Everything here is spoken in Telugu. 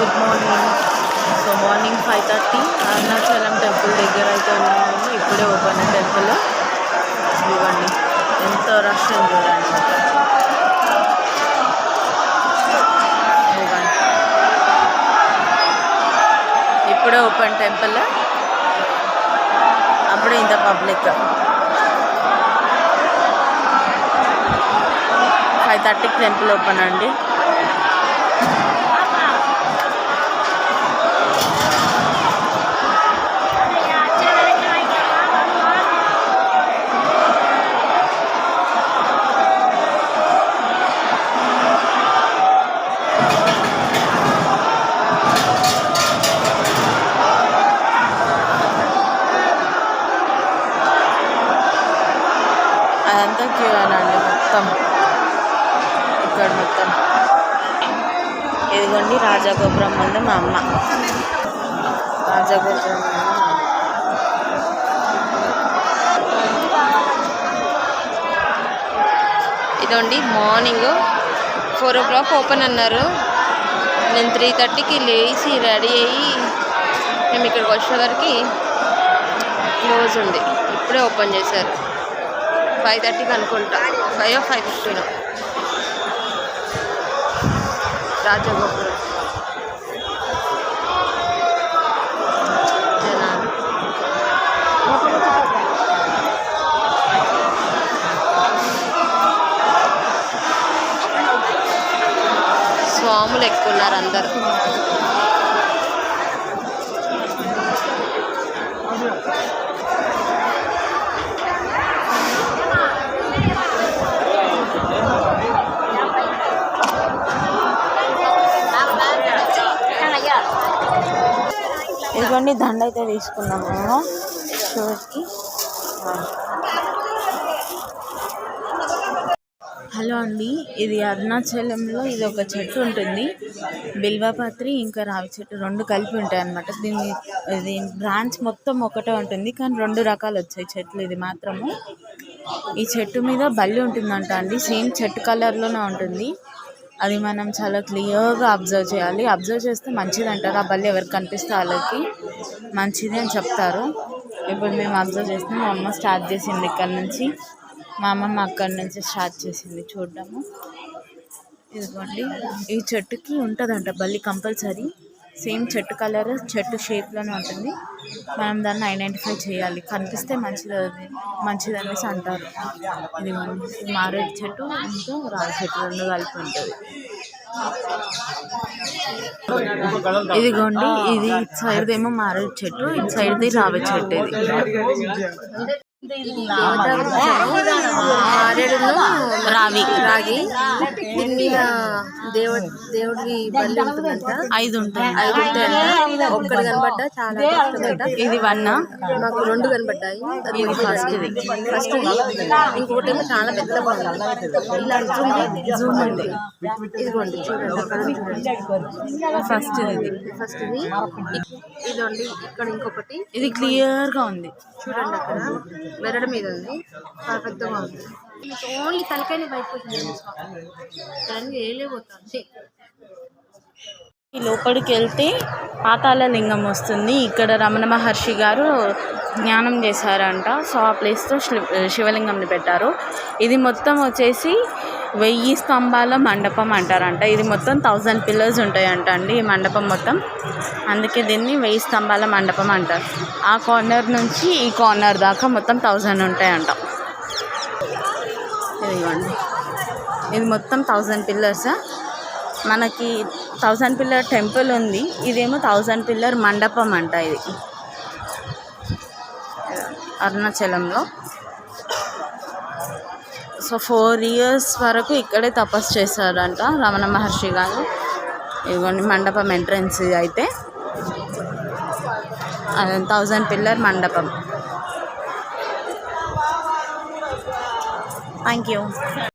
Good morning. So morning five thirty. Arunachalam temple దగ్గర అయితే ఉన్నాము. ఇప్పుడే ఓపెన్ టెంపుల్. ఇవ్వండి. ఎంత రష్ ఉంది చూడండి. ఇవ్వండి. ఇప్పుడే ఓపెన్ టెంపుల్. అప్పుడే ఇంత పబ్లిక్. ఫైవ్ థర్టీకి టెంపుల్ ఓపెన్ అండి. అదంతా క్యూరానండి మొత్తం. ఇక్కడ మొత్తం. ఇదిగోండి రాజాగోపురం ముందు మా అమ్మ. రాజగోపురం ఇదండి morning four o'clock open అన్నారు. నేను త్రీ థర్టీకి లేచి రెడీ అయ్యి మేము ఇక్కడికి వచ్చేవరకు క్లోజ్ ఉంది. ఇప్పుడే ఓపెన్ చేశారు. ఫైవ్ థర్టీకి అనుకుంటా. Five five fifteen. రాజగోపురం. జనాలు స్వాములు ఎక్కువ ఉన్నారు అందరు. ఇదిగోండి దండ అయితే తీసుకున్నాము మేము. షూస్కి హలో అండి ఇది అరుణాచలంలో ఇది ఒక చెట్టు ఉంటుంది. బిల్వపత్రి ఇంకా రావి చెట్టు రెండు కలిపి ఉంటాయి అన్నమాట. దీని ఇది బ్రాంచ్ మొత్తం ఒకటే ఉంటుంది కానీ రెండు రకాలు వచ్చాయి చెట్లు ఇది మాత్రము. ఈ చెట్టు మీద బల్లి ఉంటుందంట అండి సేమ్ చెట్టు కలర్లోనే ఉంటుంది. అది మనం చాలా క్లియర్గా అబ్జర్వ్ చేయాలి. అబ్జర్వ్ చేస్తే మంచిది అంటారు ఆ బల్లి ఎవరికి కనిపిస్తే వాళ్ళకి మంచిది అని చెప్తారు. ఇప్పుడు మేము అబ్జర్వ్ చేస్తే మా అమ్మ స్టార్ట్ చేసింది ఇక్కడ నుంచి. మా అమ్మమ్మ అక్కడి నుంచి స్టార్ట్ చేసింది. చూడడము. ఇదిగోండి. ఈ చెట్టుకి ఉంటుందంట బల్లి కంపల్సరీ. సేమ్ చెట్టు కలర్ చెట్టు షేప్లోనే ఉంటుంది. మనం దాన్ని ఐడెంటిఫై చేయాలి. కనిపిస్తే మంచిది మంచిది అనేసి అంటారు. ఇది మారేడు చెట్టు ఇంకా రావి చెట్టు రెండు కలిపి ఉంటుంది. ఇదిగోండి ఇది ఇటు సైడ్ ఏమో మారేడు చెట్టు ఇటు సైడ్ది రావి చెట్టు ఇది. రావి రాగి దీని మీద దేవుడి దేవుడి బల్లి ఉంటుందంట. ఐదు ఉంటాయి. ఐదు ఉంటాయంట ఒక్కటి కనబడ్డా చాలా ఇది వన్. మాకు రెండు కనబడ్డాయి. ఇది ఫస్ట్ ఇది. ఫస్ట్ ఇంకొకటి ఏమో చాలా పెద్దగా ఉంది. ఇలా జూమ్ జూమ్ ఉంది ఇదిగోండి చూడండి ఫస్ట్ ఇది. ఫస్ట్ ఇది. ఇదండి ఇక్కడ ఇంకొకటి. ఇది క్లియర్గా ఉంది. చూడండి అక్కడ. మెరడు మీద ఉంది. చాలా పెద్దగా ఉంది. ఓన్లీ తలకాయని బయటకు వచ్చింది ఈ లోపలికి వెళ్తే పాతాల లింగం వస్తుంది. ఇక్కడ రమణ మహర్షి గారు జ్ఞానం చేశారంట. సో ఆ ప్లేస్తో శివలింగంని పెట్టారు. ఇది మొత్తం వచ్చేసి వెయ్యి స్తంభాల మండపం అంటారంట. ఇది మొత్తం థౌజండ్ పిల్లర్స్ ఉంటాయంట అండి ఈ మండపం మొత్తం. అందుకే దీన్ని వెయ్యి స్తంభాల మండపం అంటారు. ఆ కార్నర్ నుంచి ఈ కార్నర్ దాకా మొత్తం థౌజండ్ ఉంటాయంట. ఇదిగోండి. ఇది మొత్తం థౌజండ్ పిల్లర్స్. మనకి థౌజండ్ పిల్లర్ టెంపుల్ ఉంది. ఇదేమో థౌజండ్ పిల్లర్ మండపం అంట ఇది. అరుణాచలంలో. సో ఫోర్ ఇయర్స్ వరకు ఇక్కడే తపస్సు చేశారంట రమణ మహర్షి గారు. ఇదిగోండి మండపం ఎంట్రన్స్ అయితే. Thousand pillar mandapam. Thank you.